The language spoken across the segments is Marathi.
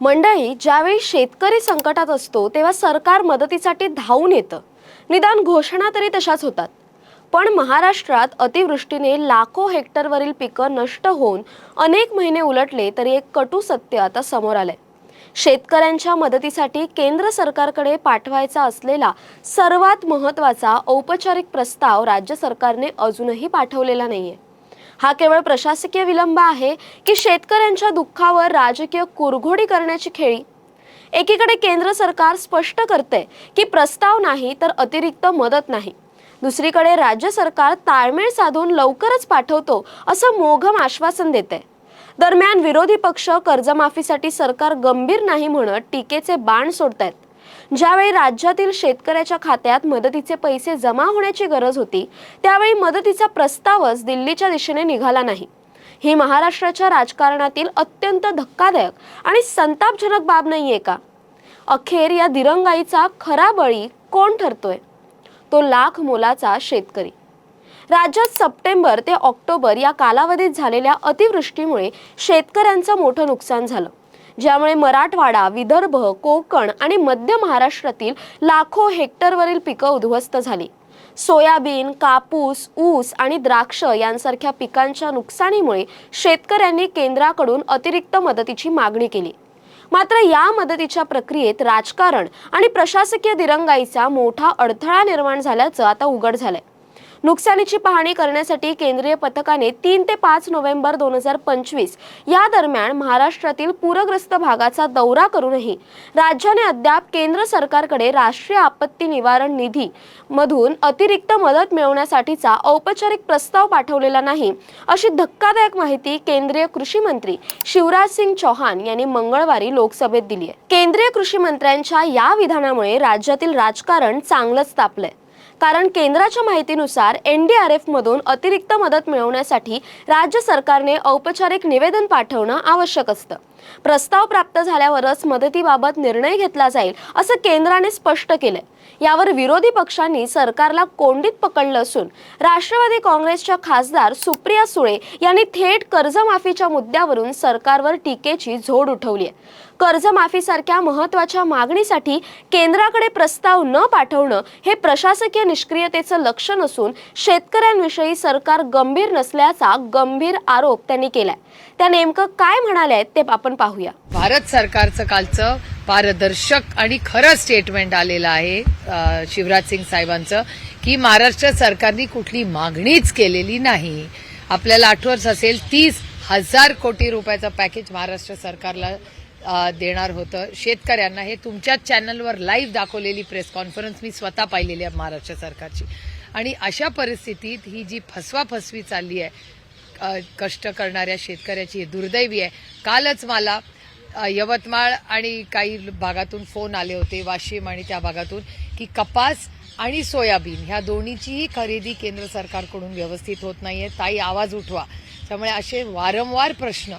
मंडळी ज्यावेळी शेतकरी संकटात असतो तेव्हा सरकार मदतीसाठी धावून येतं. निदान घोषणा तरी तशाच होतात. पण महाराष्ट्रात अतिवृष्टीने लाखो हेक्टरवरील पिकं नष्ट होऊन अनेक महिने उलटले तरी एक कटू सत्य आता समोर आलंय. शेतकऱ्यांच्या मदतीसाठी केंद्र सरकारकडे पाठवायचा असलेला सर्वात महत्त्वाचा औपचारिक प्रस्ताव राज्य सरकारने अजूनही पाठवलेला नाहीये. हा केवळ प्रशासकीय विलंब आहे की शेतकऱ्यांच्या दुःखावर राजकीय कुरघोडी करण्याची खेळी. एकीकडे केंद्र सरकार स्पष्ट करते की प्रस्ताव नाही तर अतिरिक्त मदत नाही. दुसरीकडे राज्य सरकार ताळमेळ साधून लवकरच पाठवतो असं मोघम आश्वासन देते. दरम्यान विरोधी पक्ष कर्जमाफीसाठी सरकार गंभीर नाही म्हणत टीकेचे बाण सोडतायत. ज्यावेळी राज्यातील शेतकऱ्याच्या खात्यात मदतीचे पैसे जमा होण्याची गरज होती त्यावेळी मदतीचा प्रस्तावच दिल्लीच्या दिशेने निघाला नाही. ही महाराष्ट्राच्या राजकारणातील अत्यंत धक्कादायक आणि संतापजनक बाब नाहीये का? अखेर या दिरंगाईचा खरा बळी कोण ठरतोय? तो लाख मोलाचा शेतकरी. राज्यात सप्टेंबर ते ऑक्टोबर या कालावधीत झालेल्या अतिवृष्टीमुळे शेतकऱ्यांचं मोठं नुकसान झालं. ज्यामुळे मराठवाडा विदर्भ कोकण आणि मध्य महाराष्ट्रातील लाखो हेक्टरवरील पिकं उद्ध्वस्त झाली. सोयाबीन कापूस ऊस आणि द्राक्ष यांसारख्या पिकांच्या नुकसानीमुळे शेतकऱ्यांनी केंद्राकडून अतिरिक्त मदतीची मागणी केली. मात्र या मदतीच्या प्रक्रियेत राजकारण आणि प्रशासकीय दिरंगाईचा मोठा अडथळा निर्माण झाल्याचं आता उघड झालंय. नुकसानीची पाहणी करण्यासाठी केंद्रीय पथकाने तीन ते पाच नोव्हेंबर दोन हजार पंचवीस या दरम्यान महाराष्ट्रातील पूरग्रस्त भागाचा दौरा करूनही राज्याने अद्याप केंद्र सरकारकडे राष्ट्रीय आपत्ती निवारण निधी मधून अतिरिक्त मदत मिळवण्यासाठीचा औपचारिक प्रस्ताव पाठवलेला नाही अशी धक्कादायक माहिती केंद्रीय कृषी मंत्री शिवराज सिंग चौहान यांनी मंगळवारी लोकसभेत दिली आहे. केंद्रीय कृषी मंत्र्यांच्या या विधानामुळे राज्यातील राजकारण चांगलंच तापलंय. कारण केंद्राच्या माहितीनुसार एनडीआरएफ मधून अतिरिक्त मदत मिळवण्यासाठी राज्य सरकारने औपचारिक निवेदन पाठवणं आवश्यक असतं. प्रस्ताव प्राप्त झाल्यावरच मदतीबाबत निर्णय घेतला जाईल असं केंद्राने स्पष्ट केलंय. यावर विरोधी पक्षांनी सरकारला कोंडीत पकडलं असून राष्ट्रवादी काँग्रेसच्या खासदार सुप्रिया सुळे यांनी थेट कर्जमाफीच्या मुद्द्यावरून सरकारवर टीकेची झोड उठवली आहे. कर्जमाफीसारख्या महत्त्वाच्या मागणीसाठी केंद्राकडे प्रस्ताव न पाठवणं हे प्रशासकीय निष्क्रियतेचं लक्षण असून शेतकऱ्यांविषयी सरकार गंभीर नसल्याचा गंभीर आरोप त्यांनी केलाय. त्या नेमकं काय म्हणाले आहेत ते आपण आपण पाहूया. भारत सरकारचं कालचं पारदर्शक आणि खरं स्टेटमेंट आलेलं आहे शिवराज सिंग साहेबांचं की महाराष्ट्र सरकारने कुठली मागणीच केलेली नाही. आपल्याला आठवत असेल तीस हजार कोटी रुपयाचं पॅकेज महाराष्ट्र सरकारला देणार होतं. शेतकऱ्यांना हे तुमच्याच चॅनलवर लाईव्ह दाखवलेली प्रेस कॉन्फरन्स मी स्वतः पाहिलेली आहे महाराष्ट्र सरकारची. आणि अशा परिस्थितीत ही जी फसवाफसवी चालली आहे कष्ट करणाऱ्या शेतकऱ्याची दुर्दैवी आहे. कालच मला यवतमाळ आणि काही भागातून फोन आले होते वाशिम आणि त्या भागातून की कपास आणि सोयाबीन ह्या दोन्हीचीही खरेदी केंद्र सरकारकडून व्यवस्थित होत नाही आहे ताई आवाज उठवा. त्यामुळे असे वारंवार प्रश्न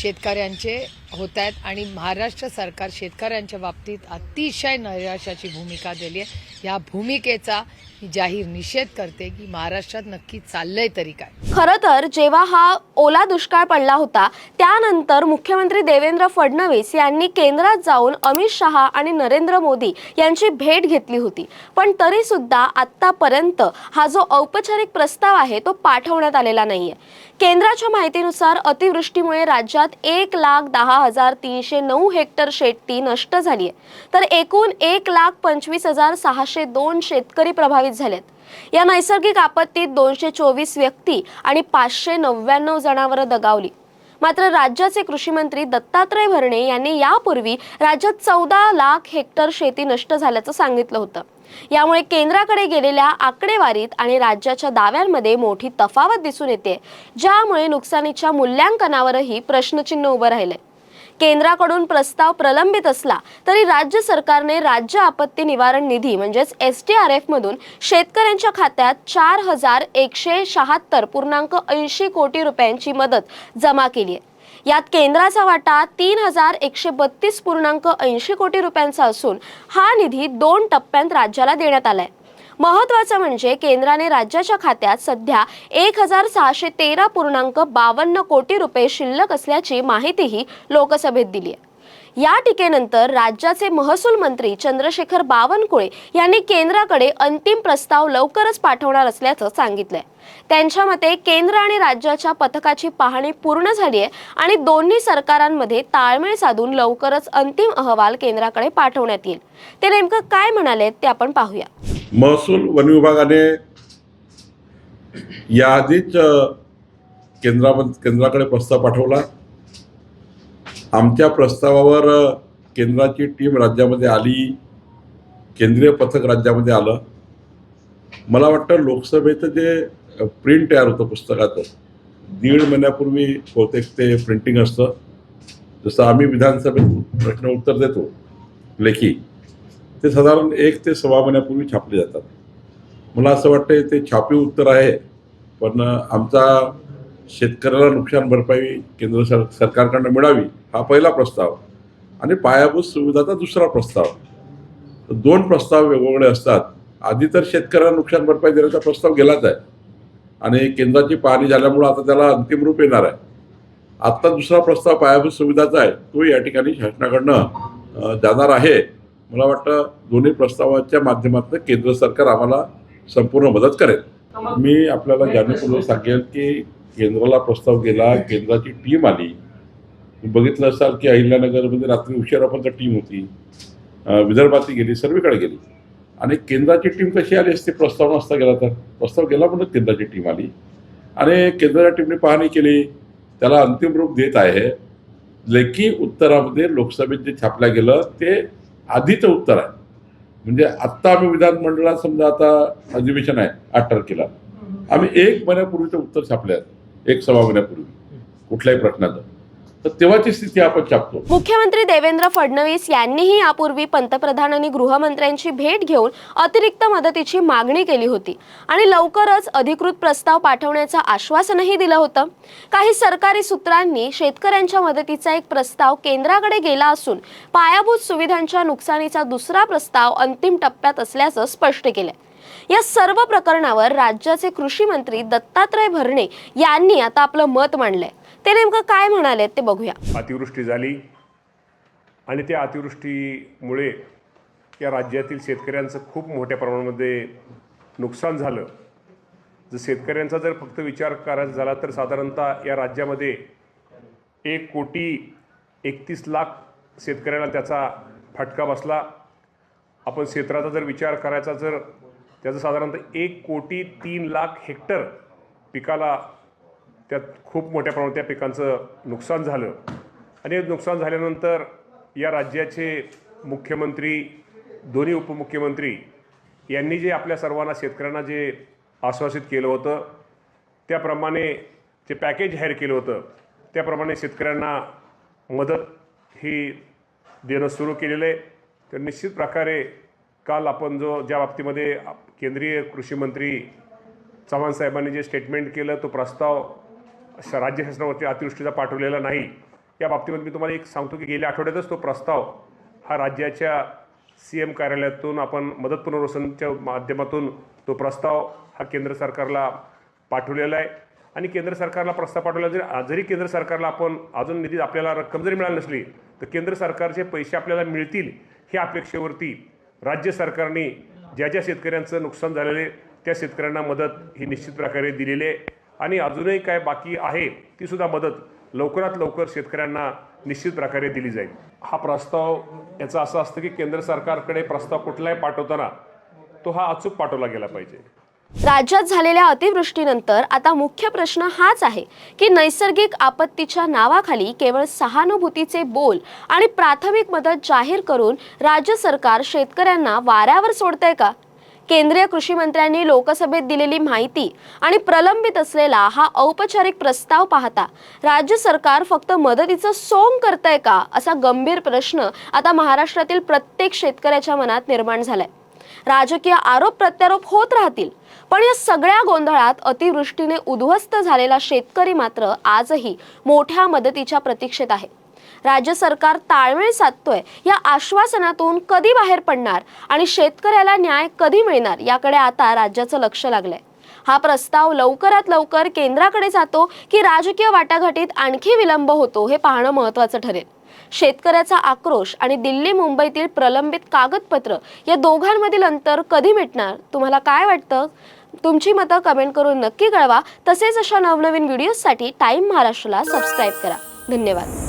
शेतकऱ्यांचे होत आहेत आणि महाराष्ट्र सरकार शेतकऱ्यांच्या बाबतीत अतिशय नैराश्याची भूमिका दिली आहे. या भूमिकेचा मी जाहीर निषेध करते की महाराष्ट्रात नक्की चाललंय तरी काय. खरं तर जेव्हा हा ओला दुष्काळ पडला होता त्यानंतर मुख्यमंत्री देवेंद्र फडणवीस यांनी केंद्रात जाऊन अमित शहा आणि नरेंद्र मोदी यांची भेट घेतली होती. पण तरी सुद्धा आतापर्यंत हा जो औपचारिक प्रस्ताव आहे तो पाठवण्यात आलेला नाहीये. केंद्राच्या माहितीनुसार अतिवृष्टीमुळे राज्यात एक लाख दहा हजार तीनशे नऊ हेक्टर शेती नष्ट झाली आहे. तर एकूण एक लाख पंचवीस हजार सहाशे दोन शेतकरी प्रभावित झालेत. या नैसर्गिक आपत्तीत दोनशे चोवीस व्यक्ती आणि पाचशे नव्याण्णव जनावरं दगावली. मात्र राज्याचे कृषी मंत्री दत्तात्रय भरणे यांनी यापूर्वी राज्यात चौदा लाख हेक्टर शेती नष्ट झाल्याचं सांगितलं होतं. यामुळे केंद्राकडे गेलेल्या आकडेवारीत आणि राज्याच्या दाव्यांमध्ये मोठी तफावत दिसून येते ज्यामुळे नुकसानीच्या मूल्यांकनावरही प्रश्नचिन्ह उभं राहिलंय. केंद्राकडून प्रस्ताव प्रलंबित असला तरी राज्य सरकारने राज्य आपत्ती निवारण निधी म्हणजेच एस टी आर एफमधून शेतकऱ्यांच्या खात्यात चार हजार एकशे शहात्तर पूर्णांक ऐंशी कोटी रुपयांची मदत जमा केली आहे. यात केंद्राचा वाटा तीन हजार एकशे बत्तीस पूर्णांक ऐंशी कोटी रुपयांचा असून हा निधी दोन टप्प्यांत राज्याला देण्यात आलाय. महत्वाचं म्हणजे केंद्राने राज्याच्या खात्यात सध्या एक हजार सहाशे तेरा पूर्णांक बावन्न कोटी रुपये शिल्लक असल्याची माहितीही लोकसभेत दिली आहे. या टीकेनंतर राज्याचे महसूल मंत्री चंद्रशेखर बावनकुळे यांनी केंद्राकडे अंतिम प्रस्ताव लवकरच पाठवणार असल्याचं सांगितलंय. त्यांच्या मते केंद्र आणि राज्याच्या पथकाची पाहणी पूर्ण झाली आहे आणि दोन्ही सरकारांमध्ये ताळमेळ साधून लवकरच अंतिम अहवाल केंद्राकडे पाठवण्यात येईल. ते नेमकं काय म्हणाले ते आपण पाहूया. महसूल वन विभागाने याआधीच अ, केंद्रामध्ये केंद्राकडे प्रस्ताव पाठवला. आमच्या प्रस्तावावर केंद्राची टीम राज्यामध्ये आली केंद्रीय पथक राज्यामध्ये आलं. मला वाटतं लोकसभेचं जे प्रिंट तयार होतं पुस्तकाचं दीड महिन्यापूर्वी बहुतेक ते प्रिंटिंग असतं. जसं आम्ही विधानसभेत प्रश्न उत्तर देतो लेखी. ते साधारण एक ते सव्वा महिन्यापूर्वी छापले जातात. मला असं वाटतं ते छापीव उत्तर आहे पण आमचा शेतकऱ्याला नुकसान भरपाई केंद्र सर सरकारकडनं मिळावी हा पहिला प्रस्ताव. आणि पायाभूत सुविधाचा दुसरा प्रस्ताव. दोन प्रस्ताव वेगवेगळे असतात. आधी तर शेतकऱ्याला नुकसान भरपाई देण्याचा प्रस्ताव गेलाच आहे. आणि केंद्राची पाहणी झाल्यामुळं आता त्याला अंतिम रूप येणार आहे. आत्ता दुसरा प्रस्ताव पायाभूत सुविधाचा आहे तो या ठिकाणी शासनाकडनं जाणार आहे. मला वाटतं दोन्ही प्रस्तावाच्या माध्यमातून केंद्र सरकार आम्हाला संपूर्ण मदत करेल. मी आपल्याला जाणीवपूर्वक सांगेल की केंद्राला प्रस्ताव गेला केंद्राची टीम आली. बघितलं असाल की अहिल्यानगरमध्ये रात्री उशिरापर्यंत टीम होती. विदर्भात विदर्भातली गेली सर्वीकडे गेली. आणि केंद्राची टीम कशी आली असते? प्रस्ताव नसता गेला तर. प्रस्ताव गेला म्हणून केंद्राची टीम आली. आणि केंद्राच्या टीमने पाहणी केली. त्याला अंतिम रूप देत आहे. लेखी उत्तरामध्ये लोकसभेत जे छापल्या गेलं ते आधीचं उत्तर आहे. म्हणजे आत्ता आम्ही विधानमंडळात समजा आता अधिवेशन आहे आठ तारखेला आम्ही एक महिन्यापूर्वीचं उत्तर छापले आहे एक सव्वा महिन्यापूर्वी. कुठल्याही प्रश्नाचं. तर तेव्हाची स्थिती आपण छापतो मुख्यमंत्री देवेंद्र फडणवीस यांनीही यापूर्वी पंतप्रधान आणि गृहमंत्र्यांची भेट घेऊन अतिरिक्त मदतीची मागणी केली होती आणि लवकरच अधिकृत प्रस्ताव पाठवण्याचं आश्वासनही दिलं होतं. काही सरकारी सूत्रांनी शेतकऱ्यांच्या मदतीचा एक प्रस्ताव केंद्राकडे गेला असून पायाभूत सुविधांच्या नुकसानीचा दुसरा प्रस्ताव अंतिम टप्प्यात असल्याचं स्पष्ट केलंय. या सर्व प्रकरणावर राज्याचे कृषी मंत्री दत्तात्रय भरणे यांनी आता आपलं मत मांडलंय. ते नेमकं काय म्हणाले ते बघूया. अतिवृष्टी झाली आणि त्या अतिवृष्टीमुळे या राज्यातील शेतकऱ्यांचं खूप मोठ्या प्रमाणामध्ये नुकसान झालं. जर शेतकऱ्यांचा जर फक्त विचार करायचा झाला तर साधारणतः या राज्यामध्ये एक कोटी एकतीस लाख शेतकऱ्यांना त्याचा फटका बसला. आपण क्षेत्राचा जर विचार करायचा जर त्याचं साधारणतः एक कोटी तीन लाख हेक्टर पिकाला त्यात खूप मोठ्या प्रमाणात त्या पिकांचं नुकसान झालं. आणि नुकसान झाल्यानंतर या राज्याचे मुख्यमंत्री दोन्ही उपमुख्यमंत्री यांनी जे आपल्या सर्वांना शेतकऱ्यांना जे आश्वासित केलं होतं त्याप्रमाणे जे पॅकेज जाहीर केलं होतं त्याप्रमाणे शेतकऱ्यांना मदत ही देणं सुरू केलेलं आहे. तर निश्चित प्रकारे काल आपण जो ज्या बाबतीमध्ये केंद्रीय कृषी मंत्री चव्हाण साहेबांनी जे स्टेटमेंट केलं तो प्रस्ताव राज्य शासनावरती अतिवृष्टीचा पाठवलेला नाही. या बाबतीमध्ये मी तुम्हाला एक सांगतो की गेल्या आठवड्यातच तो प्रस्ताव हा राज्याच्या सी एम कार्यालयातून आपण मदत पुनर्वसनच्या माध्यमातून तो प्रस्ताव हा केंद्र सरकारला पाठवलेला आहे. आणि केंद्र सरकारला प्रस्ताव पाठवला जरी जरी केंद्र सरकारला आपण अजून निधी आपल्याला रक्कम जरी मिळाली नसली तर केंद्र सरकारचे पैसे आपल्याला मिळतील ह्या अपेक्षेवरती राज्य सरकारने ज्या ज्या शेतकऱ्यांचं नुकसान झालेले त्या शेतकऱ्यांना मदत ही निश्चित प्रकारे दिलेली आहे. आणि अजूनही काय बाकी आहे ती सुद्धा मदत लवकरात लवकर शेतकऱ्यांना निश्चित प्रकारे दिली जाईल. हा प्रस्ताव याचा असं असतं की केंद्र सरकारकडे प्रस्ताव कुठलाही पाठवताना तो हा अचूक पाठवला गेला पाहिजे. राज्यात झालेल्या अतिवृष्टीनंतर आता मुख्य प्रश्न हाच आहे की नैसर्गिक आपत्तीच्या नावाखाली केवळ सहानुभूतीचे बोल आणि प्राथमिक मदत जाहीर करून राज्य सरकार शेतकऱ्यांना वाऱ्यावर सोडतंय का? केंद्रीय कृषी मंत्र्यांनी लोकसभेत दिलेली माहिती आणि प्रलंबित असलेला हा औपचारिक प्रस्ताव पाहता राज्य सरकार फक्त मदतीचं सोंग करतंय का असा गंभीर प्रश्न आता महाराष्ट्रातील प्रत्येक शेतकऱ्याच्या मनात निर्माण झालाय. राजकीय आरोप प्रत्यारोप होत राहतील पण या सगळ्या गोंधळात अतिवृष्टीने उद्ध्वस्त झालेला शेतकरी मात्र आजही मोठ्या मदतीच्या प्रतीक्षेत आहे. राज्य सरकार ताळमेळ साधतोय या आश्वासनातून कधी बाहेर पडणार आणि शेतकऱ्याला न्याय कधी मिळणार याकडे आता राज्याचं लक्ष लागलंय. हा प्रस्ताव लवकरात लवकर केंद्राकडे जातो की राजकीय वाटाघाटीत आणखी विलंब होतो हे पाहणं महत्वाचं ठरेल. शेतकऱ्याचा आक्रोश आणि दिल्ली मुंबईतील प्रलंबित कागदपत्र या दोघांमधील अंतर कधी मिटणार तुम्हाला काय वाटतं? तुमची मतं कमेंट करून नक्की कळवा. तसेच अशा नवनवीन व्हिडिओजसाठी टाईम महाराष्ट्राला सबस्क्राईब करा. धन्यवाद.